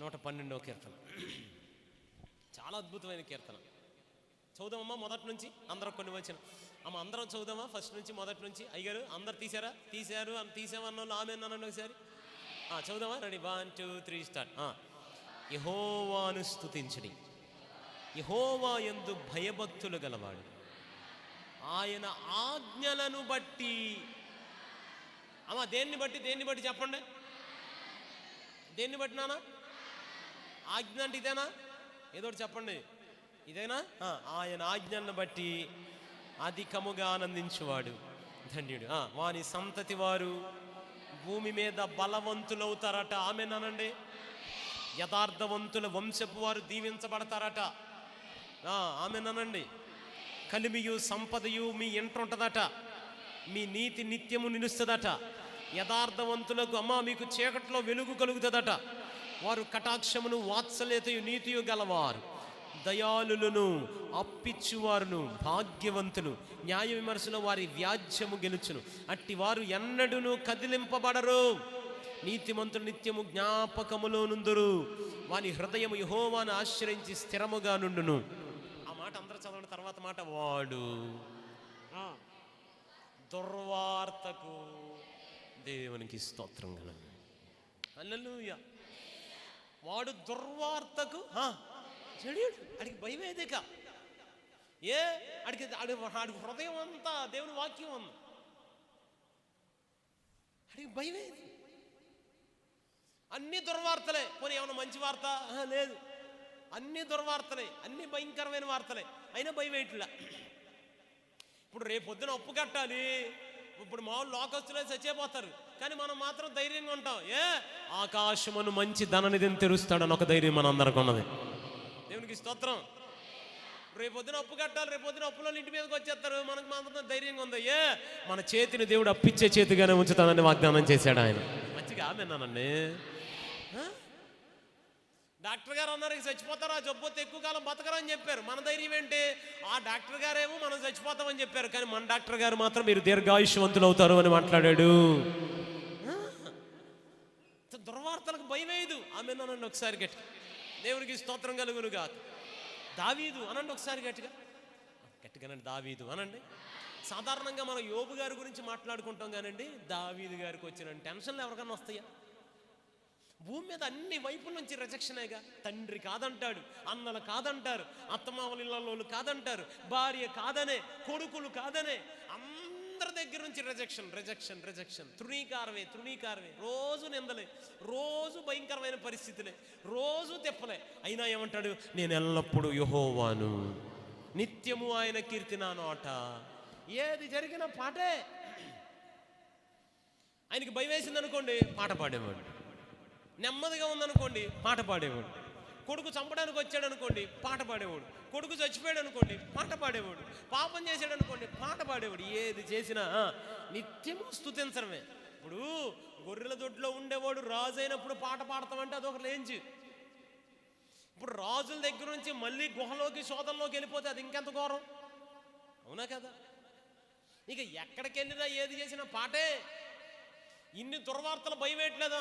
నూట పన్నెండవ కీర్తన. చాలా అద్భుతమైన కీర్తన. చదుదామమ్మా మొదటి నుంచి అందరం కొన్ని వచ్చిన అమ్మ అందరం చదుదామా ఫస్ట్ నుంచి మొదటి నుంచి. అయ్యారు అందరు తీసారా? తీశారు అని తీసామన్న వాళ్ళు ఆమె అన్నాను ఒకసారి? ఆ, చదుదామా ready. One two three start. యహోవాను స్థుతించడి యహోవా ఎందు భయభక్తులు గలవాడు. ఆయన ఆజ్ఞలను బట్టి. అమ్మ దేన్ని బట్టి? దేన్ని బట్టి చెప్పండి? దేన్ని బట్టి నానా? ఆజ్ఞ అంటే ఇదేనా? ఏదో ఒకటి చెప్పండి. ఇదేనా? ఆయన ఆజ్ఞలను బట్టి అధికముగా ఆనందించువాడు ధన్యుడు. వాని సంతతి వారు భూమి మీద బలవంతులవుతారట. ఆమెనానండి యథార్థవంతుల వంశపు వారు దీవించబడతారట. ఆ, ఆమెనానండి కలిమియు సంపదయు మీ ఇంట ఉంటుందట. మీ నీతి నిత్యము నిలుస్తుందట. యథార్థవంతులకు అమ్మ మీకు చీకట్లో వెలుగు కలుగుతుందట. వారు కటాక్షమును వాత్సల్యతయు నీతియు గలవారు. దయాళులను అప్పిచ్చువారును భాగ్యవంతులు న్యాయ విమర్శలో వారి వ్యాజ్యము గెలుచును. అట్టి వారు ఎన్నడును కదిలింపబడరు. నీతిమంతులు నిత్యము జ్ఞాపకములో నుందురు. వాని హృదయము యహోవాను ఆశ్రయించి స్థిరముగా నుండును. ఆ మాట అందరూ చదవండి తర్వాత మాట వాడు. దుర్వార్తకు దేవునికి స్తోత్రం గల హల్లెలూయా. వాడు దుర్వార్తకు ఆ, చెడియడు అడిగి భయమేదిక ఏ అడిగి అడి ఆడి హృదయం అంతా దేవుని వాక్యం ఉంది అడిగి భయమేది అన్ని దుర్వార్తలే. పోనీ ఏమైనా మంచి వార్త? లేదు. అన్ని దుర్వార్తలే అన్ని భయంకరమైన వార్తలే. అయినా భయం వేయట్లా ఇప్పుడు రేపు పొద్దున అప్పు కట్టాలి. ఇప్పుడు మామూలు లోకస్తులే చచ్చిపోతారు. కానీ మనం మాత్రం ధైర్యంగా ఉంటాం. ఏ? ఆకాశమును మంచి ధననిధిని తెరుస్తాడని ఒక ధైర్యం మన అందరికి ఉన్నది. దేవునికి స్తోత్రం. రేపు పొద్దున అప్పు కట్టాలి రేపొద్దున అప్పులో ఇంటి మీదకి వచ్చేస్తారు. మనకు మాత్రం ధైర్యంగా ఉంది. ఏ? మన చేతిని దేవుడు అప్పిచ్చే చేతిగానే ఉంచుతానని వాగ్దానం చేశాడు ఆయన. మంచిగా ఆమెన్నానండి డాక్టర్ గారు అన్నారు చచ్చిపోతారా? జబ్బొతే ఎక్కువ కాలం బతకరా? అని చెప్పారు. మన ధైర్యం ఏంటి? ఆ డాక్టర్ గారేమో మనం చచ్చిపోతామని చెప్పారు. కానీ మన డాక్టర్ గారు మాత్రం మీరు దీర్ఘాయుష్యవంతులు అవుతారు అని మాట్లాడాడు. దుర్వార్తలకు భయం వేయదు ఆమె అనండి ఒకసారి గట్టి దేవునికి స్తోత్రం కాదు దావీదు అనండి ఒకసారి గట్టిగా. గట్టిగానండి దావీదు అనండి. సాధారణంగా మనం యోబు గారి గురించి మాట్లాడుకుంటాం కానండి దావీదు గారికి వచ్చిన టెన్షన్లు ఎవరికన్నా వస్తాయా? భూమి మీద అన్ని వైపుల నుంచి రిజెక్షనేగా తండ్రి కాదంటాడు అన్నలు కాదంటారు అత్తమావలిళ్ళలోళ్ళు కాదంటారు భార్య కాదనే కొడుకులు కాదనే అందరి దగ్గర నుంచి రిజెక్షన్ రిజెక్షన్ రిజెక్షన్ తృణీకారమే తృణీకారమే. రోజు నిందలే రోజు భయంకరమైన పరిస్థితులే రోజు తెప్పలే. అయినా ఏమంటాడు? నేను ఎల్లప్పుడూ యహోవాను. నిత్యము ఆయన కీర్తి నా నోట. ఏది జరిగిన పాటే. ఆయనకి భయం వేసింది అనుకోండి పాట పాడేవాడు. నెమ్మదిగా ఉందనుకోండి పాట పాడేవాడు. కొడుకు చంపడానికి వచ్చాడు అనుకోండి పాట పాడేవాడు. కొడుకు చచ్చిపోయాడు అనుకోండి పాట పాడేవాడు. పాపం చేశాడు అనుకోండి పాట పాడేవాడు. ఏది చేసినా నిత్యం నిత్యము ఇప్పుడు గొర్రెల దొడ్లో ఉండేవాడు రాజు అయినప్పుడు పాట పాడతామంటే అదొక రేంజ్ ఇప్పుడు రాజుల దగ్గర నుంచి మళ్ళీ గుహలోకి శోధంలోకి వెళ్ళిపోతే అది ఇంకెంత ఘోరం? అవునా కదా? ఇక ఎక్కడికి వెళ్ళినా ఏది చేసినా పాటే. ఇన్ని దుర్వార్తలు భయం వేయట్లేదా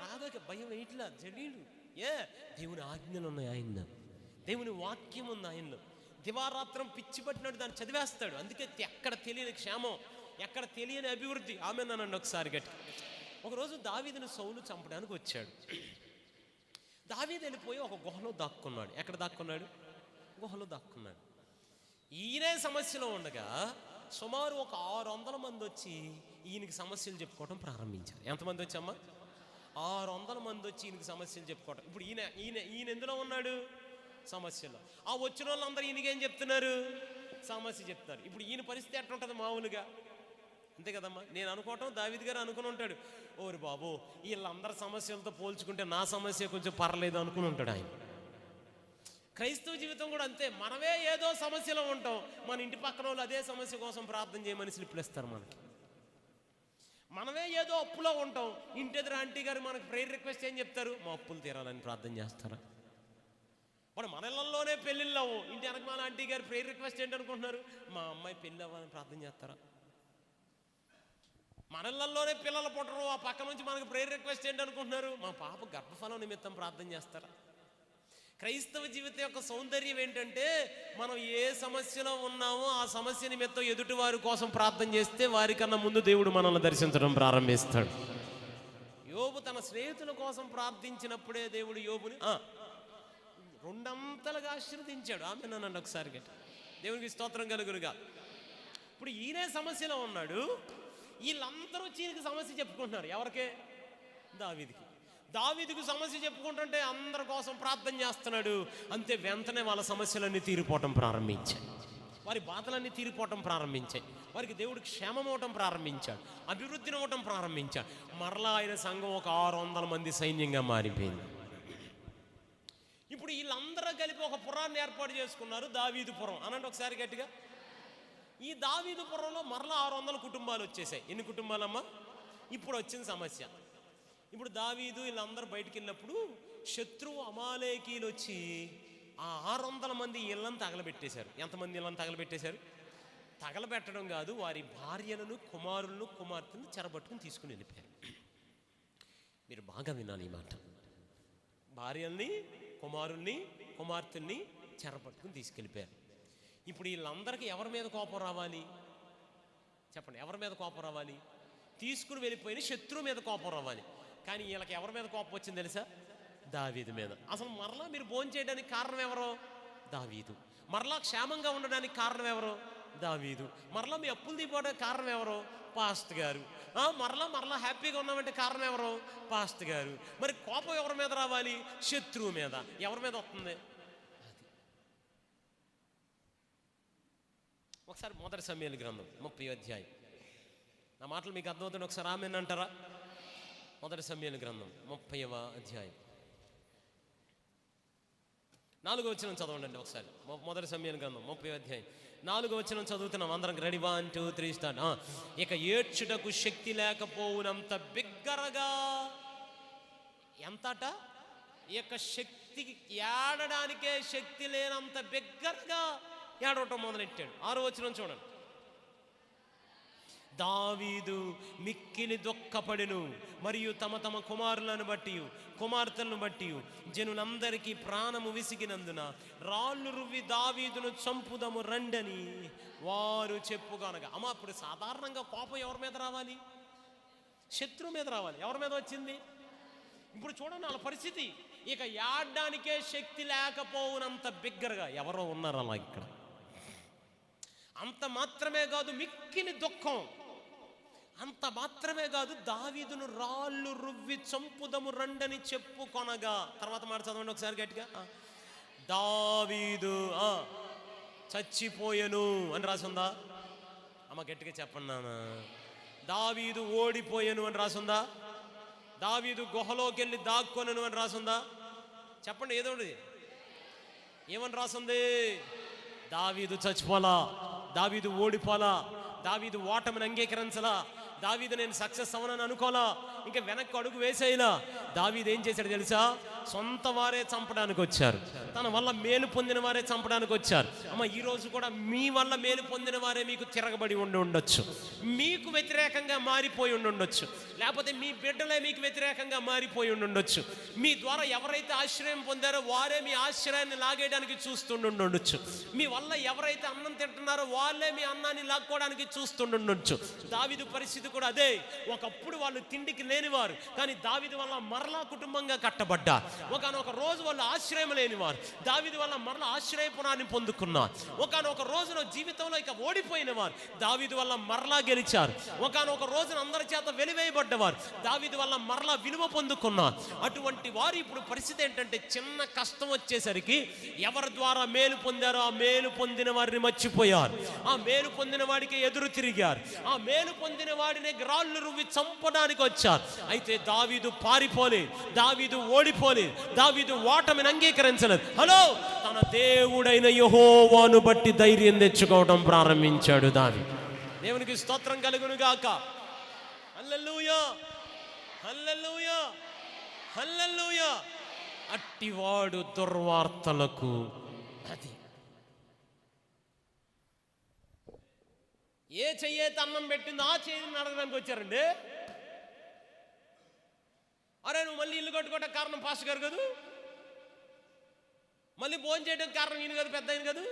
రాధకి భయం వేయట్లా జలీలు. ఏ? దేవుని ఆజ్ఞలు ఉన్నాయి ఆయన దేవుని వాక్యం ఉంది ఆయనలో దివారాత్రం పిచ్చి పట్టినట్టు దాన్ని చదివేస్తాడు. అందుకే ఎక్కడ తెలియని క్షేమం ఎక్కడ తెలియని అభివృద్ధి. ఆమె నన్ను ఒకసారి గట్టి ఒకరోజు దావీదుని సౌలు చంపడానికి వచ్చాడు. దావీదు వెళ్ళిపోయి ఒక గుహలో దాక్కున్నాడు. ఎక్కడ దాక్కున్నాడు? గుహలో దాక్కున్నాడు. ఈయనే సమస్యలో ఉండగా సుమారు ఒక ఆరు వందల మంది వచ్చి ఈయనకి సమస్యలు చెప్పుకోవడం ప్రారంభించారు. ఎంతమంది వచ్చామ్మా ఆరు వందల మంది వచ్చి ఈయనకి సమస్యలు చెప్పుకోవటం. ఇప్పుడు ఈయన ఈయన ఈయన ఎందులో ఉన్నాడు? సమస్యలో ఆ వచ్చిన వాళ్ళందరూ ఈయనకేం చెప్తున్నారు? సమస్య చెప్తారు. ఇప్పుడు ఈయన పరిస్థితి ఎట్లుంటుంది మామూలుగా? అంతే కదమ్మా. నేను అనుకోవటం దావిద్ గారు అనుకుని ఉంటాడు. ఓరి బాబు వీళ్ళందరి సమస్యలతో పోల్చుకుంటే నా సమస్య కొంచెం పర్లేదు అనుకుని ఉంటాడు ఆయన. క్రైస్తవ జీవితం కూడా అంతే. మనమే ఏదో సమస్యలో ఉంటాం. మన ఇంటి పక్కన వాళ్ళు అదే సమస్య కోసం ప్రార్థన చేయమని స్లిప్లు ఇస్తారు మనకి. మనమే ఏదో అప్పులో ఉంటాం. ఇంటి ఎదురు ఆంటీ గారు మనకు ప్రేయర్ రిక్వెస్ట్ ఏం చెప్తారు? మా అప్పులు తీరాలని ప్రార్థన చేస్తారా? మరి మన ఇళ్ళల్లోనే పెళ్ళిళ్ళవు ఇంటి వెనక మన ఆంటీ గారు ప్రేయర్ రిక్వెస్ట్ ఏంటి అనుకుంటున్నారు మా అమ్మాయి పెళ్ళి అవ్వాలని ప్రార్థన చేస్తారా? మనలల్లోనే పిల్లలు పుట్టరు. ఆ పక్క నుంచి మనకు ప్రేయర్ రిక్వెస్ట్ ఏంటి అనుకుంటున్నారు మా పాప గర్భఫలం నిమిత్తం ప్రార్థన చేస్తారా? క్రైస్తవ జీవితం యొక్క సౌందర్యం ఏంటంటే మనం ఏ సమస్యలో ఉన్నామో ఆ సమస్య నిమిత్తం ఎదుటివారి కోసం ప్రార్థన చేస్తే వారికన్నా ముందు దేవుడు మనల్ని దర్శించడం ప్రారంభిస్తాడు. యోబు తన స్నేహితుల కోసం ప్రార్థించినప్పుడే దేవుడు యోబుని రెండంతలుగా ఆశీర్వదించాడు. ఆమె నన్ను ఒకసారి గట్టి దేవునికి స్తోత్రం కలుగురుగా ఇప్పుడు ఈయనే సమస్యలో ఉన్నాడు. వీళ్ళందరూ వచ్చి సమస్య చెప్పుకుంటున్నారు. ఎవరికే? దావిదికి. దావీదికి సమస్య చెప్పుకుంటుంటే అందరి కోసం ప్రార్థన చేస్తున్నాడు. అంతే వెంటనే వాళ్ళ సమస్యలన్నీ తీరిపోవటం ప్రారంభించాయి వారి బాధలన్నీ తీరిపోవటం ప్రారంభించాయి. వారికి దేవుడు క్షేమం అవటం ప్రారంభించాడు. అభివృద్ధిని అవ్వటం ప్రారంభించాడు. మరలా ఆయన సంఘం ఒక ఆరు వందల మంది సైన్యంగా మారిపోయింది. ఇప్పుడు వీళ్ళందరూ కలిపి ఒక పురాన్ని ఏర్పాటు చేసుకున్నారు దావీదుపురం అనండి ఒకసారి గట్టిగా. ఈ దావీదు పురంలో మరలా ఆరు వందల కుటుంబాలు వచ్చేసాయి. ఎన్ని కుటుంబాలమ్మా? ఇప్పుడు వచ్చిన సమస్య. ఇప్పుడు దావీదు వీళ్ళందరూ బయటికి వెళ్ళినప్పుడు శత్రువు అమాలేకీలు వచ్చి ఆ ఆరు వందల మంది ఇళ్ళని తగలబెట్టేశారు. ఎంతమంది ఇళ్ళని తగలబెట్టేశారు? తగలబెట్టడం కాదు వారి భార్యలను కుమారులను కుమార్తెను చెరబట్టుకుని తీసుకుని వెళ్ళిపోయారు. మీరు బాగా వినాలి ఈ మాట. భార్యల్ని కుమారుల్ని కుమార్తెల్ని చెరపట్టుకుని తీసుకెళ్ళిపోయారు. ఇప్పుడు వీళ్ళందరికీ ఎవరి మీద కోపం రావాలి? చెప్పండి ఎవరి మీద కోపం రావాలి? తీసుకుని వెళ్ళిపోయిన శత్రువు మీద కోపం రావాలి. కానీ వీళ్ళకి ఎవరి మీద కోపం వచ్చింది తెలుసా? దావీదు మీద. అసలు మరలా మీరు భోజనం చేయడానికి కారణం ఎవరు? దావీదు. మరలా క్షేమంగా ఉండడానికి కారణం ఎవరో? దావీదు. మరలా మీ అప్పులు తీపోవడానికి కారణం ఎవరు? పాస్ట్ గారు. మరలా మరలా హ్యాపీగా ఉన్నామంటే కారణం ఎవరు? పాస్ట్ గారు. మరి కోపం ఎవరి మీద రావాలి? శత్రువు మీద. ఎవరి మీద వస్తుంది? ఒకసారి మొదటి సమయాల గ్రంథం ముప్పై అధ్యాయం. నా మాటలు మీకు అర్థమవుతుంది ఒకసారి ఆమె అంటారా? మొదటి సమయాల గ్రంథం ముప్పైవ అధ్యాయం. నాలుగో వచ్చిన చదవండి ఒకసారి. మొదటి సమయాల గ్రంథం ముప్పై అధ్యాయం. నాలుగో వచ్చిన చదువుతున్నాం అందరం ready? One two three start. ఇక ఏడ్చుటకు శక్తి లేకపోవునంత బిగ్గరగా ఎంతట? ఈ యొక్క శక్తికి ఏడడానికే శక్తి లేనంత బిగ్గరగా ఏడవటం మొదలెట్టాడు. ఆరో వచ్చిన చూడండి. దావీదు మిక్కిలి దుఃఖపడెను మరియు తమ తమ కుమారులను బట్టి కుమార్తెలను బట్టి జనులందరికీ ప్రాణము విసిగినందున రాళ్ళు రువ్వి దావీదును చంపుదము రండని వారు చెప్పుకొనగా. అమ్మ అప్పుడు సాధారణంగా కోపం ఎవరి మీద రావాలి? శత్రువు మీద రావాలి. ఎవరి మీద వచ్చింది? ఇప్పుడు చూడండి వాళ్ళ పరిస్థితి. ఇక యాడ్డానికే శక్తి లేకపోవునంత బిగ్గరగా ఎవరో ఉన్నారు అలా ఇక్కడ. అంత మాత్రమే కాదు మిక్కిని దుఃఖం. అంత మాత్రమే కాదు దావీదును రాళ్ళు రువ్వి చంపుదము రండని చెప్పుకొనగా తర్వాత మాట చదవండి ఒకసారి గట్టిగా. దావీదు ఆ, చచ్చిపోయెను అని రాసుందా? అమ్మ గట్టిగా చెప్పండి నాన్న. దావీదు ఓడిపోయాను అని రాసుందా? దావీదు గుహలోకి వెళ్ళి దాక్కొనను అని రాసుందా? చెప్పండి ఏదో ఏమని రాసుంది? దావీదు చచ్చిపోలా దావీదు ఓడిపోలా దావీదు ఓటమిని అంగీకరించలా దావీదు నేను సక్సెస్ అవనని అనుకోలా ఇంకా వెనక్కి అడుగు వేసేయలా దావీదు ఏం చేశాడు తెలుసా? సొంత వారే చంపడానికి వచ్చారు తన వల్ల మేలు పొందిన వారే చంపడానికి వచ్చారు అమ్మ ఈరోజు కూడా మీ వల్ల మేలు పొందిన వారే మీకు తిరగబడి ఉండి ఉండొచ్చు. మీకు వ్యతిరేకంగా మారిపోయి ఉండి ఉండొచ్చు. లేకపోతే మీ బిడ్డలే మీకు వ్యతిరేకంగా మారిపోయి ఉండి ఉండొచ్చు. మీ ద్వారా ఎవరైతే ఆశ్రయం పొందారో వారే మీ ఆశ్రయాన్ని లాగేయడానికి చూస్తుండి ఉండొచ్చు. మీ వల్ల ఎవరైతే అన్నం తింటున్నారో వాళ్ళే మీ అన్నాన్ని లాక్కోవడానికి చూస్తుండొచ్చు దావిదు పరిస్థితి కూడా అదే. ఒకప్పుడు వాళ్ళు తిండికి లేనివారు. కానీ దావిది వల్ల మరలా కుటుంబంగా కట్టబడ్డారు ఒకనొక రోజు వాళ్ళు ఆశ్రయం లేనివారు. దావిది వల్ల మరలా ఆశ్రయపురాన్ని పొందుకున్నారు. ఒకనొక రోజున జీవితంలో ఇక ఓడిపోయిన వారు దావిది వల్ల మరలా గెలిచారు. ఒకనొక రోజున అందరి చేత వెలివేయబడ్డవారు. దావిది వల్ల మరలా విలువ పొందుకున్నారు. అటువంటి వారు ఇప్పుడు పరిస్థితి ఏంటంటే చిన్న కష్టం వచ్చేసరికి ఎవరి ద్వారా మేలు పొందారో ఆ మేలు పొందిన వారిని మర్చిపోయారు. ఆ మేలు పొందిన వాడికి ఎదురు తిరిగారు. ఆ మేలు పొందిన వాడిని గ్రాళ్ళు రువ్వి చంపడానికి వచ్చారు. అయితే దావీదు పారిపోలే దావీదు ఓడిపోలే దావీదు ఓటమిని అంగీకరించలేదు. హలో? తన దేవుడైన యహోవాను బట్టి ధైర్యం తెచ్చుకోవడం ప్రారంభించాడు దావి. దేవునికి స్తోత్రం కలుగును గాక హల్లెలూయా! హల్లెలూయా! హల్లెలూయా! అట్టివాడు దుర్వార్తలకు అది. ఏ చెయ్యైతే అన్నం పెట్టిందో ఆ చెయ్యిని అడగడానికి వచ్చారండి. అరే నువ్వు మళ్ళీ ఇల్లు కట్టుకోవడం కారణం పాస్ గారు కదూ? మళ్ళీ భోజనం చేయడానికి కారణం ఈయన కదా పెద్ద ఆయన కదూ?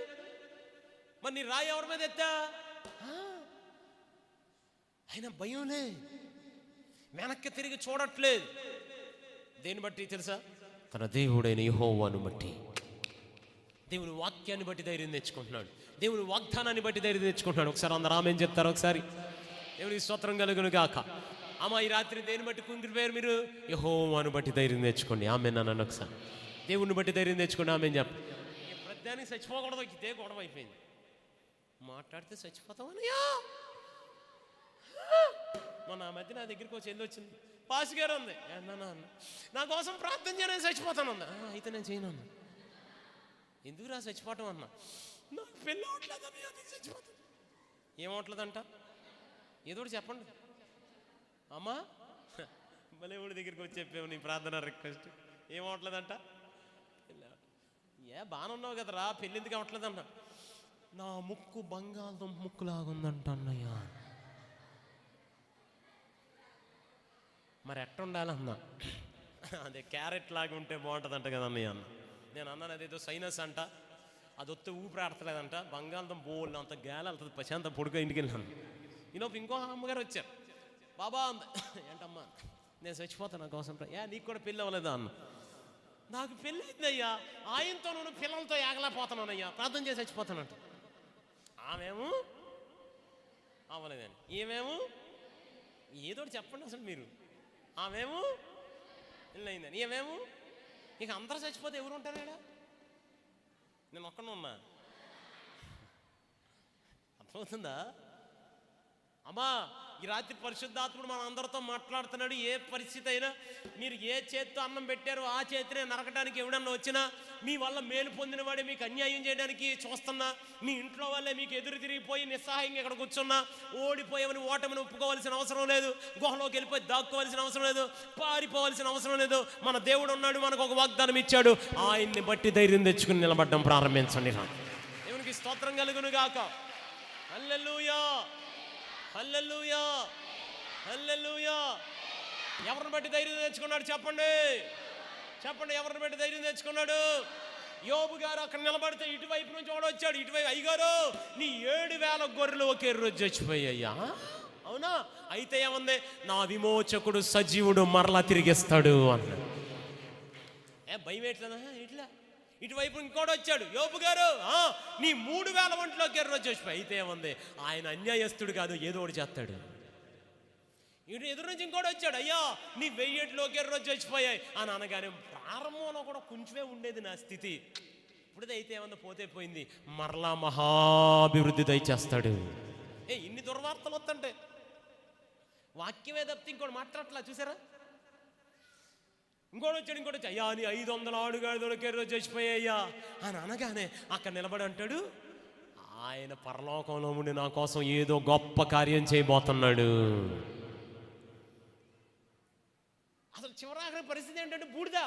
మరి నీ రాయి ఎవరి మీద ఎత్తా? ఆయన భయంలే వెనక్కి తిరిగి చూడట్లేదు దేన్ని బట్టి తెలుసా? తన దేవుడైన యహోవాను బట్టి. దేవుని వాక్యాన్ని బట్టి ధైర్యం తెచ్చుకుంటున్నాడు. దేవుని వాగ్దానాన్ని బట్టి ధైర్యం తెచ్చుకుంటున్నాడు. ఒకసారి అందరూ ఆమె చెప్తారు ఒకసారి? దేవునికి స్తోత్రం కలుగును గాక. అమ్మ ఈ రాత్రి దేని బట్టి కుంగిపోయారు మీరు? యహోవాను బట్టి ధైర్యం తెచ్చుకోండి. ఆమె నన్ను ఒకసారి. దేవుని బట్టి ధైర్యం తెచ్చుకోండి. ఆమె చెప్ప. ప్రతిదానికి చచ్చిపోకూడదు. ఇదే గొడవ అయిపోయింది. మాట్లాడితే చచ్చిపోతామనయ్యా మొన్న ఆ మధ్య నా దగ్గరికి వచ్చి వెళ్ళి వచ్చింది. పాస్ గారు ఉంది. అన్నా నా కోసం ప్రార్థన చేయని చచ్చిపోతాను అన్నా. అయితే నేను చేయను అన్న. ఎందుకు రా చచ్చిపోవటం అన్నా? నాకు పెళ్ళి అవట్లేదని అందుకు ఏమవట్లేదంట ఏదో చెప్పండి. అమ్మా? మళ్ళీ ఊడి దగ్గరికి వచ్చి చెప్పావు నీ ప్రార్థన రిక్వెస్ట్. ఏమవట్లేదంట ఏ బాగానే ఉన్నావు కదరా పెళ్ళి ఎందుకు అవ్వట్లేదంట? నా ముక్కు బంగాళదుంప ముక్కులాగుందంట అన్నయ్య. మరి ఎట్టుండాలన్నా అదే క్యారెట్ లాగా ఉంటే బాగుంటుందంట కదా అన్నయ్య అన్న. నేను అన్నాను అదేదో సైనస్ అంట అది వస్తే ఊపిరాడతలేదంట బంగాళదుంప బోల్ అంత గాలి వెళ్తుంది ప్రశాంత పొడుగా ఇంటికి వెళ్ళాను ఈలోపు ఇంకో అమ్మగారు వచ్చారు. బాబా ఏంటమ్మా? నేను చచ్చిపోతాను నా కోసం ఏ నీకు కూడా పెళ్ళి అవ్వలేదా అన్న? నాకు పెళ్ళి అయిందయ్యా. ఆయనతో నేను పిల్లలతో ఏగలేకపోతున్నానయ్యా. ప్రార్థన చేసి చచ్చిపోతానంట. ఆమెము? అవ్వలేదని ఈమెమో? ఏదో చెప్పండి అసలు మీరు. ఆమెము? పెళ్ళయిందని ఏమేము ఇక అందరూ చచ్చిపోతే ఎవరు ఉంటారు ఇక్కడ నేను ఒక్కనే ఉన్నా. అర్థమవుతుందా? అమ్మా ఈ రాత్రి పరిశుద్ధాత్ముడు మన అందరితో మాట్లాడుతున్నాడు. ఏ పరిస్థితి అయినా మీరు ఏ చేత్తో అన్నం పెట్టారో ఆ చేతినే నరకడానికి ఎవడన్నా వచ్చినా మీ వల్ల మేలు పొందినవాడే మీకు అన్యాయం చేయడానికి చూస్తున్నా. మీ ఇంట్లో వాళ్ళే మీకు ఎదురు తిరిగిపోయి నిస్సహాయంగా ఇక్కడ కూర్చున్నా. ఓడిపోయామని ఓటమిని ఒప్పుకోవాల్సిన అవసరం లేదు. గుహలోకి వెళ్ళిపోయి దాక్కోవాల్సిన అవసరం లేదు. పారిపోవాల్సిన అవసరం లేదు. మన దేవుడు ఉన్నాడు మనకు ఒక వాగ్దానం ఇచ్చాడు. ఆయన్ని బట్టి ధైర్యం తెచ్చుకుని నిలబడడం ప్రారంభించండి దేవునికి స్తోత్రం కలుగును గాక. Alleluia hallelujah. హల్లెలూయా. ఎవరిని బట్టి ధైర్యం తెచ్చుకున్నాడు చెప్పండి. చెప్పండి ఎవరిని బట్టి ధైర్యం తెచ్చుకున్నాడు? యోబు గారు అక్కడ నిలబడితే ఇటువైపు నుంచి కూడా వచ్చాడు. ఇటువైపు అయ్యగారు నీ ఏడు వేల గొర్రెలు ఒకే రోజు చచ్చిపోయాయ్యా అవునా? అయితే ఏముంది? నా విమోచకుడు సజీవుడు మరలా తిరిగిస్తాడు అన్నాడు. ఏ భయం ఎట్లనా ఇటువైపు ఇంకోటి వచ్చాడు. యోపు గారు ఆ, నీ మూడు వేల ఒంట్లోకి ఎర్ర చచ్చిపోయి అయితే ఏముంది? ఆయన అన్యాయస్తుడు కాదు ఏదో ఒకటి చేస్తాడు. ఇటు ఎదురు నుంచి ఇంకోటి వచ్చాడు. అయ్యా నీ వెయ్యేట్లోకి ఎర్ర చచ్చిపోయాయి అని అనగానే ప్రారంభంలో కూడా కొంచెమే ఉండేది నా స్థితి. ఇప్పుడు అయితే ఏమన్నా పోతే పోయింది. మరలా మహాభివృద్ధి దయచేస్తాడు. ఏ ఇన్ని దుర్వార్తలు వస్తుంటే. వాక్యమే తప్పితే ఇంకోటి మాట్లాడట్లా చూసారా? ఇంకోటి వచ్చాడు ఇంకోటి వచ్చి అయ్యా నీ ఐదు వందల ఆడుగాడిదొడికే రోజు చచ్చిపోయాయ్యా. అని అనగానే అక్కడ నిలబడి అంటాడు ఆయన పరలోకంలో ఉండి నా కోసం ఏదో గొప్ప కార్యం చేయబోతున్నాడు. అసలు చివరాఖరి పరిస్థితి ఏంటంటే బూడిద.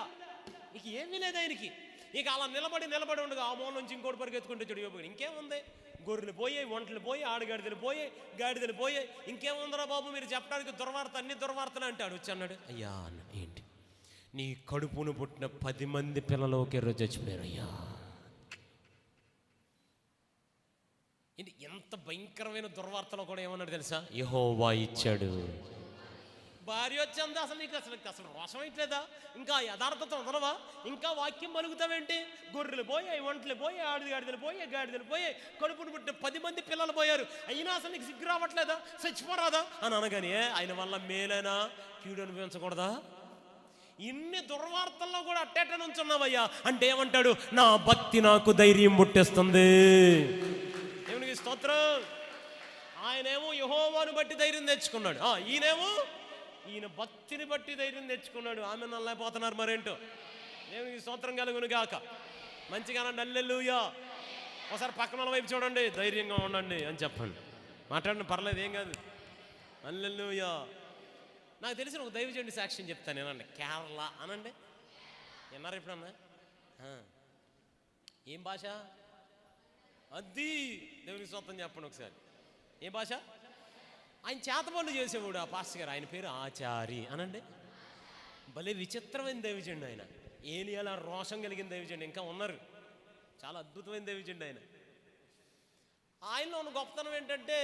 ఇక ఏమీ లేదు ఆయనకి. ఇక అలా నిలబడి నిలబడి ఉండగా ఆ మూల నుంచి ఇంకోటి పరిగెత్తుకుంటే చెడు ఇంకేముంది? గొర్రెలు పోయాయి ఒంటలు పోయి ఆడగాడిదలు పోయాయి గాడిదలు పోయాయి. ఇంకేముందిరా బాబు మీరు చెప్పడానికి దుర్వార్త అన్ని దుర్వార్తలు అంటాడు. వచ్చి అన్నాడు అయ్యా అన్న ఏంటి? నీ కడుపును పుట్టిన పది మంది పిల్లలు ఒకే రోజు చచ్చిపోయారయ్యా. ఏంటి ఎంత భయంకరమైన దుర్వార్తలో కూడా ఏమన్నాడు తెలుసా? యహోవా ఇచ్చాడు. భార్య వచ్చింది అసలు నీకు అసలు అసలు రోషం ఇట్లేదా ఇంకా యథార్థత వదలవా? ఇంకా వాక్యం మలుగుతావేంటి గొర్రెలు పోయాయి ఒంటలు పోయాయి ఆడిది గాడిదలు పోయాయి గాడిదలు పోయాయి కడుపును పుట్టిన పది మంది పిల్లలు పోయారు. అయినా అసలు నీకు సిగ్గు రావట్లేదా? చచ్చిపోరాదా? అని అనగానే ఆయన వల్ల మేలైనా కీడు అనిపించకూడదా ఇన్ని దుర్వార్తల్లో కూడా అట్టేట నుంచున్నావయ్యా. అంటే ఏమంటాడు? నా భక్తి నాకు ధైర్యం పుట్టేస్తుంది. దేవునికి స్తోత్రం. ఆయనేమో యహోవాను బట్టి ధైర్యం తెచ్చుకున్నాడు. ఈయనేమో ఈయన భక్తిని బట్టి ధైర్యం తెచ్చుకున్నాడు. ఆమె నల్లైపోతున్నారు మరేంటో? దేవునికి స్తోత్రం కలుగును గాక. మంచిగా నల్లెల్లుయా ఒకసారి పక్కన వాళ్ళ వైపు చూడండి. ధైర్యంగా ఉండండి అని చెప్పండి. మాట్లాడండి పర్లేదు ఏం కాదు. నల్లెల్లుయా నాకు తెలిసిన ఒక దైవజండి సాక్ష్యం చెప్తాను ఏనండి కేరళ అనండి. విన్నారు ఎప్పుడన్నా ఏం భాష? అది దేవునికి స్వత్తం చెప్పండి ఒకసారి. ఏం భాష? ఆయన చేత చేసేవాడు ఆ పాస్టర్ గారు. ఆయన పేరు ఆచారి అనండి. భలే విచిత్రమైన దైవజండి ఆయన. ఏలియాల రోషం కలిగిన దైవజండి ఇంకా ఉన్నారు. చాలా అద్భుతమైన దైవజండి ఆయన. ఆయనలో ఉన్న గొప్పతనం ఏంటంటే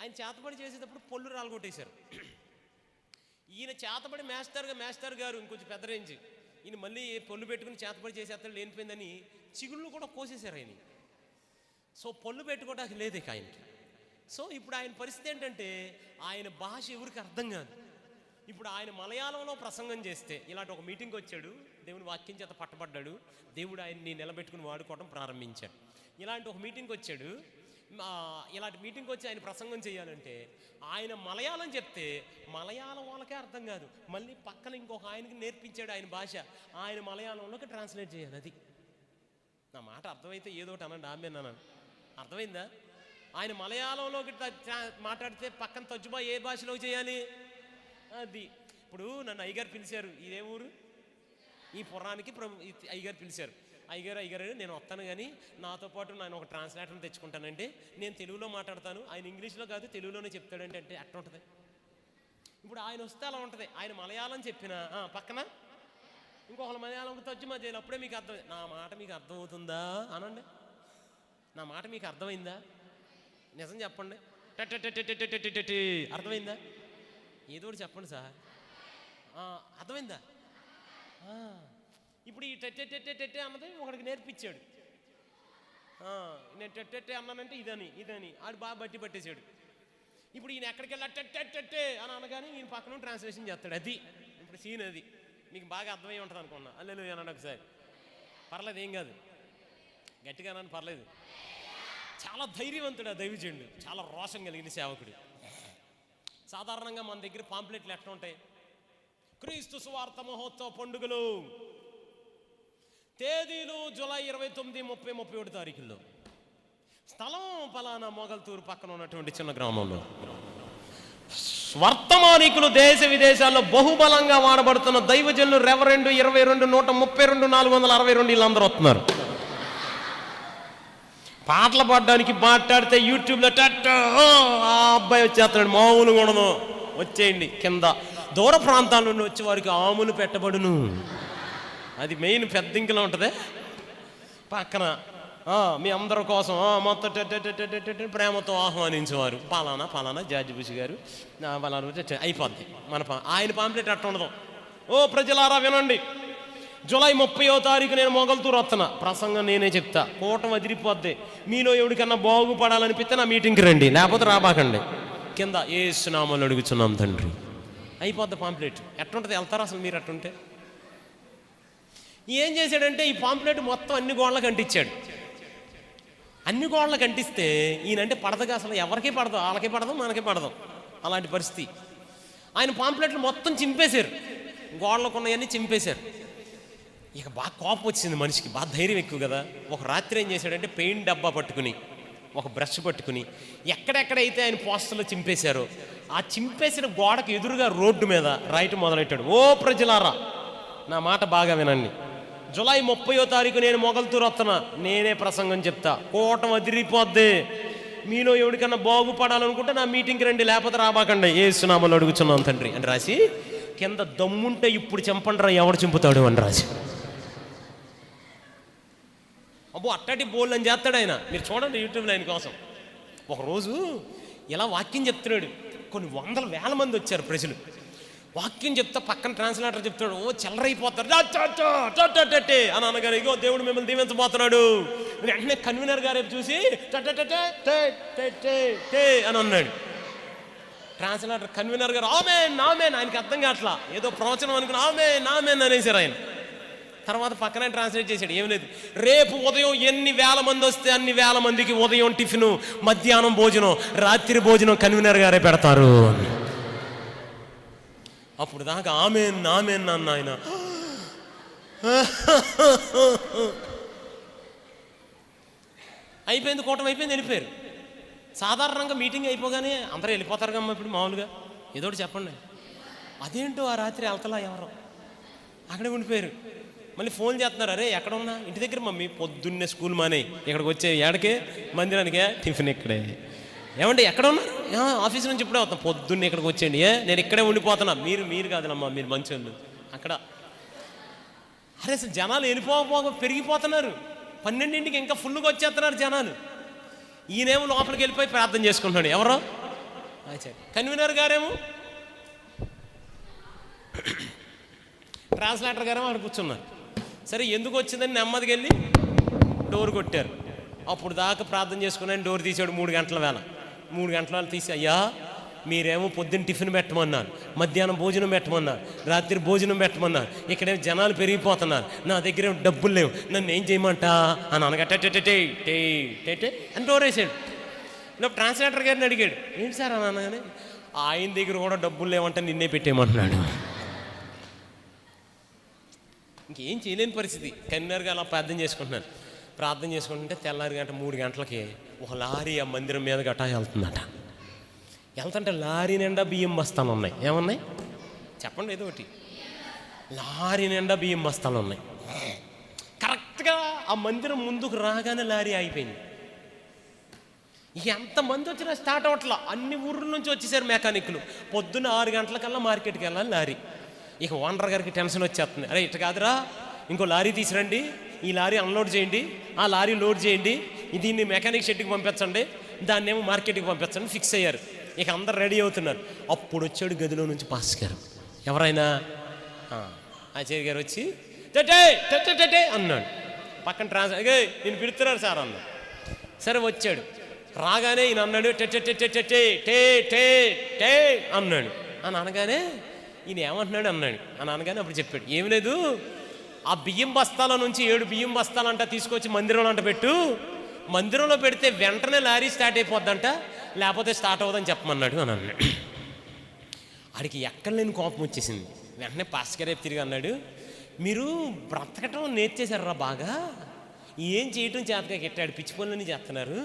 ఆయన చేతబడి చేసేటప్పుడు పొల్లు రాలగొట్టేశారు. ఈయన చేతపడి మేస్టర్ మేస్టర్ గారు ఇంకొంచెం పెద్ద రేంజ్. ఈయన మళ్ళీ పళ్ళు పెట్టుకుని చేతపడి చేసేస్తాడు లేనిపోయిందని చిగుళ్ళు కూడా కోసేశారు ఆయన సో పళ్ళు పెట్టుకోవడానికి లేదు ఇక ఆయనకి. సో ఇప్పుడు ఆయన పరిస్థితి ఏంటంటే ఆయన భాష ఎవరికి అర్థం కాదు. ఇప్పుడు ఆయన మలయాళంలో ప్రసంగం చేస్తే ఇలాంటి ఒక మీటింగ్కి వచ్చాడు దేవుని వాక్యం చేత పట్టబడ్డాడు దేవుడు ఆయన్ని నిలబెట్టుకుని వాడుకోవడం ప్రారంభించాడు. ఇలాంటి ఒక మీటింగ్కి వచ్చాడు ఇలాంటి మీటింగ్కి వచ్చి ఆయన ప్రసంగం చేయాలంటే ఆయన మలయాళం చెప్తే మలయాళం వాళ్ళకే అర్థం కాదు. మళ్ళీ పక్కన ఇంకొక ఆయనకి నేర్పించాడు ఆయన భాష. ఆయన మలయాళంలోకి ట్రాన్స్లేట్ చేయాలి అది. నా మాట అర్థమైతే ఏదో ఒకటి అనండి ఆమె అన్నాను. అర్థమైందా? ఆయన మలయాళంలోకి మాట్లాడితే పక్కన తజ్జుబా ఏ భాషలో చేయాలి? అది. ఇప్పుడు నన్ను అయ్యగారు పిలిచారు. ఇదే ఊరు? ఈ పురానికి ప్రభు అయ్యగారు పిలిచారు. అయ్యగారు అయ్యగారు నేను వస్తాను కానీ నాతో పాటు నేను ఒక ట్రాన్స్లేటర్ తెచ్చుకుంటానండి. నేను తెలుగులో మాట్లాడతాను. ఆయన ఇంగ్లీష్లో కాదు తెలుగులోనే చెప్తాడంటే అంటే అట్లా ఉంటుంది. ఇప్పుడు ఆయన వస్తే అలా ఉంటుంది. ఆయన మలయాళం చెప్పిన పక్కన? ఇంకొకరు మలయాళం తర్జుమా చేయాలి అప్పుడే మీకు అర్థం నా మాట మీకు అర్థమవుతుందా? అనండి. నా మాట మీకు అర్థమైందా? నిజం చెప్పండి. టెట్టెట్టెట్టెట్టెట్టెట్టెట్టె. అర్థమైందా? ఏదో ఒకటి చెప్పండి సార్. అర్థమైందా? ఆ, ఇప్పుడు ఈ టెట్టెట్టెట్టెట్టె అన్నది ఒకడికి నేర్పించాడు. నేను టెట్టెట్టే అన్నానంటే ఇదని ఇదని. ఆడు బాగా బట్టి పట్టేశాడు. ఇప్పుడు ఈయన ఎక్కడికి వెళ్ళా? టెట్టెట్టెట్టే అని అనగానే ఈయన పక్కన ట్రాన్స్లేషన్ చేస్తాడు. అది. ఇప్పుడు సీన్ అది. మీకు బాగా అర్థమై ఉంటుంది అనుకున్నా. అల్లెలు అన్నాడు ఒకసారి. పర్లేదు ఏం కాదు. గట్టిగా అన్నాను పర్లేదు. చాలా ధైర్యవంతుడు ఆ దైవజనుడు. చాలా రోషం కలిగిన సేవకుడు. సాధారణంగా మన దగ్గర పాంప్లెట్లు ఎట్లా ఉంటాయి? క్రీస్తు సువార్త మహోత్సవ పండుగలు. తేదీలు జూలై ఇరవై తొమ్మిది ముప్పై ముప్పై ఒకటి తారీఖుల్లో. స్థలం పలానా మొగల్తూరు పక్కన ఉన్నటువంటి చిన్న గ్రామంలో. వర్తమానికులు దేశ విదేశాల్లో బహుబలంగా వాడబడుతున్న దైవజనులు రెవరెండు ఇరవై రెండు నూట ముప్పై రెండు నాలుగు వందల అరవై రెండు వీళ్ళందరూ వస్తున్నారు. పాటలు పాడడానికి మాట్లాడితే యూట్యూబ్లో టట్ ఆ అబ్బాయి వచ్చేస్తున్నాడు మామూలు కూడాను వచ్చేయండి కింద. దూర ప్రాంతాల నుండి వచ్చే వారికి ఆములు పెట్టబడును. అది మెయిన్ పెద్ద ఇంకలో ఉంటుంది. పక్కన మీ అందరి కోసం మొత్తం ప్రేమతో ఆహ్వానించేవారు. పలానా పలానా జార్జి గారు. పలానా అయిపోద్ది. మన పా- ఆయన పాంప్లెట్ అట్ట ఉండదు. ఓ ప్రజలారా వినండి. జూలై ముప్పయో తారీఖు నేను మొగల్తూరు వస్తున్నా ప్రసంగం నేనే చెప్తా. కూటం అదిరిపోద్ది. మీలో ఎవరికన్నా బాగుపడాలనిపిస్తే నా మీటింగ్కి రండి. లేకపోతే రాబాకండి. కింద ఏ సునామాలు అడుగుతున్నాం తండ్రి. అయిపోద్ది పాంప్లెట్. ఎట్టుంటుంది? వెళ్తారా అసలు మీరు అట్టుంటే? ఏం చేశాడంటే ఈ పాంప్లెట్ మొత్తం అన్ని గోళ్ళకు అంటించాడు. అన్ని గోళ్ళకు అంటిస్తే ఈయనంటే పడదుగా అసలు ఎవరికీ పడదు వాళ్ళకి పడదు మనకి పడదు అలాంటి పరిస్థితి. ఆయన పాంప్లెట్లు మొత్తం చింపేశారు. గోడలకు ఉన్నవన్నీ చింపేశారు. ఇక బాగా కోపం వచ్చింది మనిషికి బాగా ధైర్యం ఎక్కువ కదా. ఒక రాత్రి ఏం చేశాడంటే పెయింట్ డబ్బా పట్టుకుని ఒక బ్రష్ పట్టుకుని ఎక్కడెక్కడైతే ఆయన పోస్టర్లు చింపేశారో ఆ చింపేసిన గోడకు ఎదురుగా రోడ్డు మీద రైట్ మొదలెట్టాడు. ఓ ప్రజలారా నా మాట బాగా వినండి. జులై ముప్పయో తారీఖు నేను మొగల్తూరు వస్తున్నా. నేనే ప్రసంగం చెప్తా. కోటం అదిరిపోద్ది. మీలో ఎవరికన్నా బాగుపడాలనుకుంటే నా మీటింగ్కి రండి లేకపోతే రాబాకండి. ఏ సునామాలు అడుగుతున్నాం తండ్రి అని రాసి కింద దమ్ముంటే ఇప్పుడు చంపండి రా ఎవడు చంపుతాడు అని రాసి. అబ్బో అట్టటి బోల్ అని చేస్తాడు ఆయన. మీరు చూడండి యూట్యూబ్లో ఆయన కోసం. ఒకరోజు ఇలా వాక్యం చెప్తున్నాడు. కొన్ని వందల వేల మంది వచ్చారు ప్రజలు. వాక్యం చెప్తా పక్కన ట్రాన్స్లేటర్ చెప్తాడు ఓ చెల్లరైపోతారు చా, టే" అని అనగానే ఇగో దేవుడు మిమ్మల్ని దీవించబోతున్నాడు వెంటనే కన్వీనర్ గారు చూసి అని అన్నాడు ట్రాన్స్లేటర్ కన్వీనర్ గారు ఆమె నామే ఆయనకి అర్థం కావట్లా ఏదో ప్రవచనం అనుకుని ఆమె నామే అనేసారు ఆయన తర్వాత పక్కనే ట్రాన్స్లేట్ చేశాడు ఏం లేదు రేపు ఉదయం ఎన్ని వేల మంది వస్తే అన్ని వేల మందికి ఉదయం టిఫిను మధ్యాహ్నం భోజనం రాత్రి భోజనం కన్వీనర్ గారే పెడతారు అని అప్పుడు దాకా ఆమె నామే అన్న ఆయన. అయిపోయింది కూటమి అయిపోయింది వెళ్ళిపోయారు. సాధారణంగా మీటింగ్ అయిపోగానే అందరూ వెళ్ళిపోతారు కమ్మా ఇప్పుడు మామూలుగా. ఏదో చెప్పండి. అదేంటో ఆ రాత్రి వెళ్తలా ఎవరో. అక్కడే ఉండిపోయారు. మళ్ళీ ఫోన్ చేస్తున్నారు అరే ఎక్కడ ఉన్నా ఇంటి దగ్గర మమ్మీ పొద్దున్నే స్కూల్ మానే. ఇక్కడికి వచ్చే ఏడకే మందిరానికే టిఫిన్ ఇక్కడే. ఏమండి ఎక్కడ ఉన్నారు ఆఫీస్ నుంచి ఇప్పుడే వస్తాం. పొద్దున్న ఇక్కడికి వచ్చేయండి. ఏ నేను ఇక్కడే ఉండిపోతున్నా. మీరు మీరు కాదులమ్మా మీరు మంచోళ్ళు. అక్కడ. అరే అసలు జనాలు వెళ్ళిపోకపో పెరిగిపోతున్నారు. పన్నెండింటికి ఇంకా ఫుల్గా వచ్చేస్తున్నారు జనాలు. ఈయనేమో లోపలికి వెళ్ళిపోయి ప్రార్థన చేసుకుంటున్నాడు. ఎవరో? కన్వీనర్ గారేమో? ట్రాన్స్లేటర్ గారేమో అక్కడ కూర్చున్నారు. సరే ఎందుకు వచ్చిందని నెమ్మదికి వెళ్ళి డోర్ కొట్టారు. అప్పుడు దాకా ప్రార్థన చేసుకున్నాను డోర్ తీసాడు మూడు గంటల వేళ. మూడు గంటల తీసి అయ్యా మీరేమో పొద్దున్న టిఫిన్ పెట్టమన్నారు మధ్యాహ్నం భోజనం పెట్టమన్నారు రాత్రి భోజనం పెట్టమన్నారు ఇక్కడేమో జనాలు పెరిగిపోతున్నారు నా దగ్గర డబ్బులు లేవు నన్ను ఏం చేయమంటా? అని అనగా టే టే అని డోరేసాడు ఇప్పుడు ట్రాన్స్లేటర్ గారిని అడిగాడు ఏంటి సార్? అని అనగానే ఆయన దగ్గర కూడా డబ్బులు లేవంటే నిన్నే పెట్టేయమంటున్నాడు. ఇంకేం చేయలేని పరిస్థితి. కన్నీరుగా అలా ప్రార్థన చేసుకుంటున్నాను ప్రార్థన చేసుకుంటుంటే తెల్లారి గంట మూడు గంటలకి ఒక లారీ ఆ మందిరం మీద గట్టా వెళ్తుందట. వెళ్తుంటే లారీ నిండా బియ్యం బస్తాలు ఉన్నాయి. ఏమున్నాయి? చెప్పండి ఏదో ఒకటి. లారీ నిండా బియ్యం బస్తాలు ఉన్నాయి. కరెక్ట్గా ఆ మందిరం ముందుకు రాగానే లారీ అయిపోయింది ఇక ఎంతమంది వచ్చినా స్టార్ట్ అవట్లా అన్ని ఊర్ల నుంచి వచ్చేసారు మెకానిక్లు. పొద్దున్న ఆరు గంటలకల్లా మార్కెట్కి వెళ్ళాలి లారీ. ఇక ఓనర్ గారికి టెన్షన్ వచ్చేస్తుంది. అరే ఇటు కాదురా ఇంకో లారీ తీసిరండి. ఈ లారీ అన్లోడ్ చేయండి. ఆ లారీ లోడ్ చేయండి. దీన్ని మెకానిక్ షెడ్కి పంపించండి. దాన్ని ఏమో మార్కెట్కి పంపించండి. ఫిక్స్ అయ్యారు. ఇక అందరు రెడీ అవుతున్నారు. అప్పుడు వచ్చాడు గదిలో నుంచి పాస్ గారు. ఎవరైనా? ఆచార్య గారు వచ్చి అన్నాడు. పక్కన ట్రాన్స్ నేను పిలుతున్నారు సార్ అన్నాడు. సరే వచ్చాడు. రాగానే ఈయన అన్నాడు టే టే టే అన్నాడు. అని అనగానే ఈయన ఏమంటున్నాడు? అన్నాడు. అని అనగానే అప్పుడు చెప్పాడు ఏం లేదు ఆ బియ్యం బస్తాల నుంచి ఏడు బియ్యం బస్తాలంట తీసుకొచ్చి మందిరంలో అంట పెట్టు మందిరంలో పెడితే వెంటనే లారీ స్టార్ట్ అయిపోద్దంట. లేకపోతే స్టార్ట్ అవ్వదని చెప్పమన్నాడు అని అన్నాడు. ఆడికి ఎక్కడ లేని కోపం వచ్చేసింది. వెంటనే పాస్కర్ తిరిగి అన్నాడు మీరు బ్రతకటం నేర్చేశారా బాగా. ఏం చేయటం చేతగా కెట్టాడు పిచ్చి పనులని చేస్తున్నారు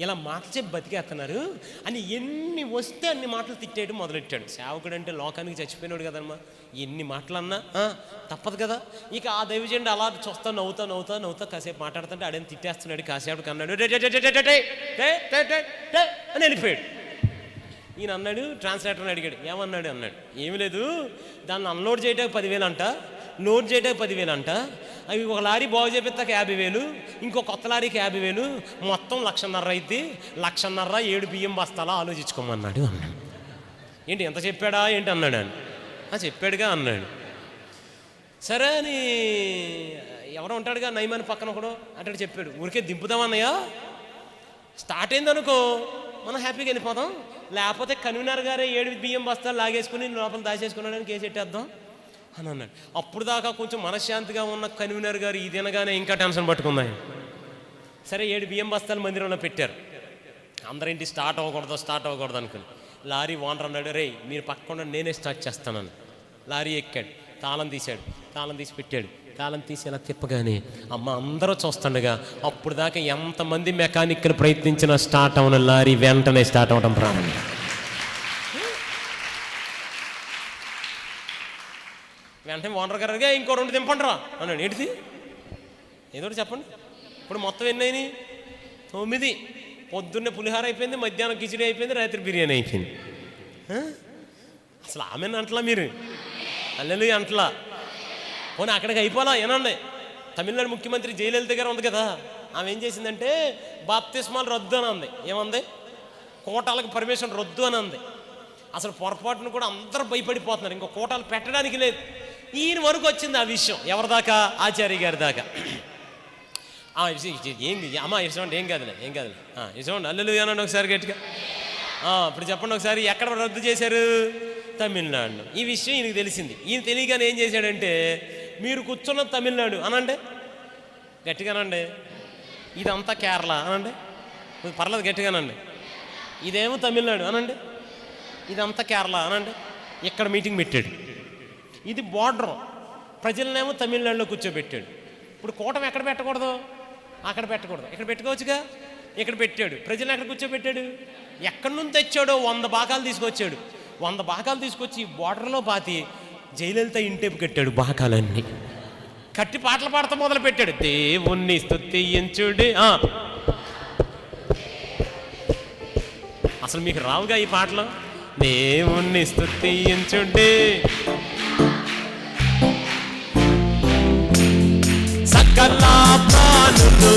ఇలా మాటలు చెప్పి బతికేస్తున్నారు అని ఎన్ని వస్తే అన్ని మాటలు తిట్టేయడం మొదలెట్టాడు సేవకుడు అంటే లోకానికి చచ్చిపోయినాడు కదమ్మా ఎన్ని మాటలు అన్నా తప్పదు కదా ఇక ఆ దైవజండి అలా చూస్తా నవ్వుతా నవ్వుతా నవ్వుతా కాసేపు మాట్లాడుతుంటే ఆడేం తిట్టేస్తున్నాడు కాసేపు అన్నాడు అని వెళ్ళిపోయాడు ఈయన అన్నాడు ట్రాన్స్లేటర్ని అడిగాడు ఏమన్నాడు అన్నాడు ఏమి లేదు దాన్ని అన్లోడ్ చేయడానికి పదివేలు అంట లోడ్ చేయడానికి పదివేలు అంట. అవి ఒక లారీ బాగు చేపిస్తాక యాభై వేలు ఇంకో కొత్త లారీకి యాభై వేలు మొత్తం లక్షన్నర అయితే లక్షన్నర ఏడు బియ్యం బస్తాలా ఆలోచించుకోమన్నాడు అన్నాడు. ఏంటి ఎంత చెప్పాడా? ఏంటి అన్నాడు ఆయన "ఆ, చెప్పాడుగా అన్నాడు. సరే అని ఎవరో ఉంటాడుగా నయమని పక్కన ఒకడు. అంటే చెప్పాడు ఊరికే దింపుదామన్నయ్యా. స్టార్ట్ అయిందనుకో మనం హ్యాపీగా వెళ్ళిపోదాం. లేకపోతే కన్వీనర్ గారే ఏడు బియ్యం బస్తాలు లాగేసుకుని లోపల దాచేసుకున్నాడని కేసు పెట్టేద్దాం అని అన్నాడు. అప్పుడు దాకా కొంచెం మనశ్శాంతిగా ఉన్న కన్వీనర్ గారు ఇది అనగానే ఇంకా టెన్షన్ పట్టుకుందాం సరే ఏడు బియ్యం బస్తాలు మందిరంలో పెట్టారు. అందరింటి స్టార్ట్ అవ్వకూడదు స్టార్ట్ అవ్వకూడదు అనుకుని. లారీ ఓనర్ అన్నాడు రే మీరు పక్కకుండా నేనే స్టార్ట్ చేస్తానని లారీ ఎక్కాడు. తాళం తీశాడు. తాళం తీసి పెట్టాడు. తాళం తీసి ఇలా తిప్పగానే అమ్మ అందరూ చూస్తుండగా అప్పుడు దాకా ఎంతమంది మెకానిక్లు ప్రయత్నించినా స్టార్ట్ అవన లారీ వెంటనే స్టార్ట్ అవ్వడం ప్రారంభం వెంటనే ఓనర్ గారు అడిగా, ఇంకో రెండు దింపండిరా. అన్నాడు. ఏంటిది? ఏదో చెప్పండి. ఇప్పుడు మొత్తం ఎన్ని అయినాయి? తొమ్మిది. పొద్దున్నే పులిహార అయిపోయింది మధ్యాహ్నం కిచిడి అయిపోయింది రాత్రి బిర్యానీ అయిపోయింది. అసలు ఆమె అంటలా మీరు? అల్లెలు అంటలా. పోనీ అక్కడికి అయిపోలా ఏనండి. తమిళనాడు ముఖ్యమంత్రి జయలలిత గారు ఉంది కదా ఆమె ఏం చేసిందంటే బాప్తిస్మాలు రద్దు అని అంది. ఏమంది? కోటాలకు పర్మిషన్ రద్దు అని అంది. అసలు పొరపాటును కూడా అందరూ భయపడిపోతున్నారు. ఇంకో కోటాలు పెట్టడానికి లేదు. ఈయన వరకు వచ్చింది ఆ విషయం. ఎవరి దాకా? ఆచార్య గారి దాకా. ఆ, ఏం అమ్మా ఇష్టం ఏం కాదులే ఏం కాదులే. ఇష్టం అల్లులు అనండి ఒకసారి గట్టిగా. ఇప్పుడు చెప్పండి ఒకసారి ఎక్కడ రద్దు చేశారు? తమిళనాడు ఈ విషయం ఈయనకు తెలిసింది. ఈయన తెలియగానే ఏం చేశాడంటే మీరు కూర్చున్న తమిళనాడు అనండి గట్టిగానండి ఇదంతా కేరళ అనండి పర్లేదు గట్టిగానండి ఇదేమో తమిళనాడు అనండి ఇదంతా కేరళ అనండి. ఇక్కడ మీటింగ్ పెట్టాడు. ఇది బార్డర్. ప్రజలనేమో తమిళనాడులో కూర్చోబెట్టాడు. ఇప్పుడు కూటమి ఎక్కడ పెట్టకూడదు? అక్కడ పెట్టకూడదు. ఇక్కడ పెట్టుకోవచ్చుగా? ఇక్కడ పెట్టాడు. ప్రజలు ఎక్కడ కూర్చోబెట్టాడు? ఎక్కడి నుంచి తెచ్చాడో వంద భాగాలు తీసుకొచ్చాడు. వంద భాగాలు తీసుకొచ్చి బార్డర్లో పాతి జయలలిత ఇంటేపు కట్టాడు భాగాలన్నీ. కట్టి పాటలు పాడతా మొదలు పెట్టాడు దేవుణ్ణి స్థుతించుడి అసలు మీకు రావుగా ఈ పాటలు? దేవుణ్ణి స్థుతించుడి సకల ప్రాణులు.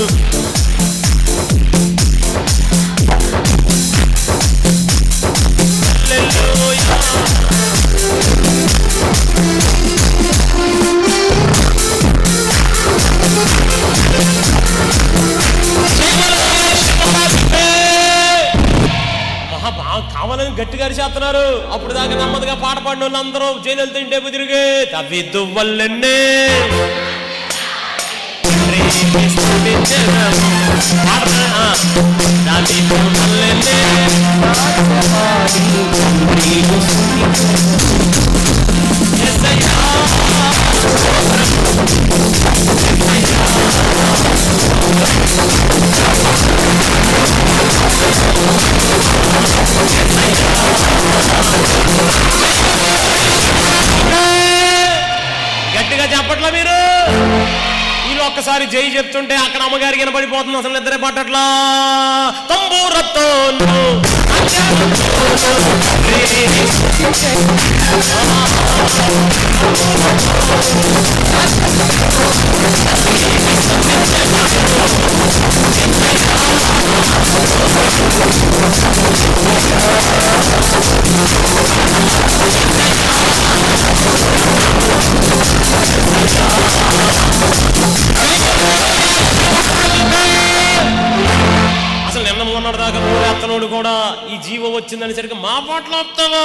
కావాలని గట్టిగా అరిచేస్తున్నారు. అప్పుడు దాకా నెమ్మదిగా పాట పాడిన వాళ్ళందరూ జైలు తింటే తిరిగే తవ్వి దువ్వల్లెన్నే. గట్టిగా చెప్పట్లా మీరు? ఒక్కసారి జై చెప్తుంటే అక్కడ అమ్మగారికి వినపడిపోతుంది అసలు నిద్రే పట్టట్లా. తంబూరతో అసలు నిన్న మొన్నటి దాకా నోరేత్తనోడు కూడా ఈ జీవం వచ్చిందని సరిగ్గా మా పాటలు ఆపుతావా?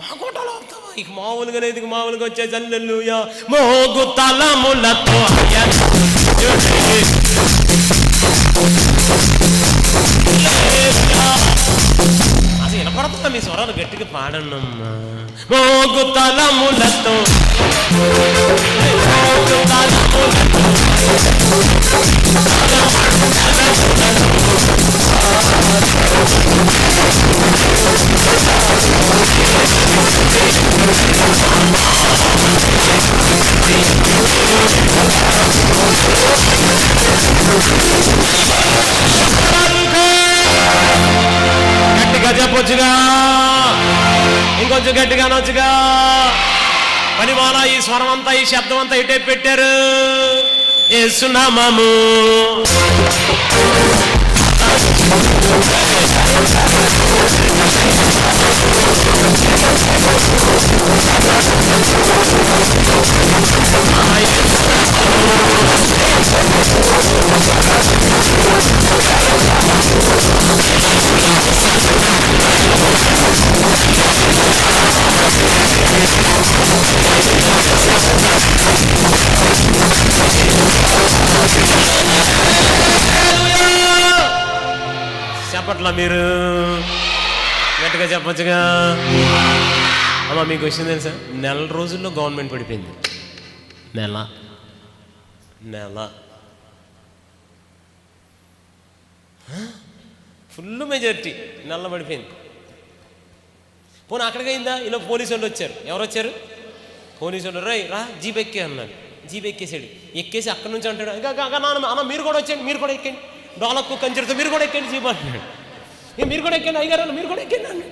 మా కోటలో ఆపుతావా? ఇక మామూలుగా లేదు మామూలుగా వచ్చే జల్లెల్లుయా మోగు తలములతో Yeah. వినపడుతుందా మీ స్వరాలు గట్టిగా పాడన్నమ్మా. మోగు తలములతో. మోగు తలములతో. గట్టిగా చెప్పొచ్చుగా. ఇంకొంచెం గట్టిగా అనొచ్చుగా. పని వాళ్ళ ఈ స్వరం అంతా ఈ శబ్దం అంతా ఇటే పెట్టారు. ఏసునామము చెప్పట్లా మీరు? గట్టిగా చెప్పొచ్చుగా. అమ్మా మీకు విషయం తెలుసా? నెల రోజుల్లో గవర్నమెంట్ పడిపోయింది. నెల. నెల. Full majority. నెల పడిపోయింది. పోనీ అక్కడికి అయిందా? ఇలా పోలీసు వాళ్ళు వచ్చారు. ఎవరు వచ్చారు? పోలీసు వాళ్ళు. రై రా జీప్ ఎక్కే అన్నాడు. జీప్ ఎక్కేసాడు. ఎక్కేసి అక్కడి నుంచి అంటాడు ఇంకా అన్న మీరు కూడా వచ్చేయండి మీరు కూడా ఎక్కండి. డోలకు కంచెడితో మీరు కూడా ఎక్కండి జీప్ అంటున్నాడు. మీరు కూడా ఎక్కండి అయ్యారు మీరు కూడా ఎక్కండి.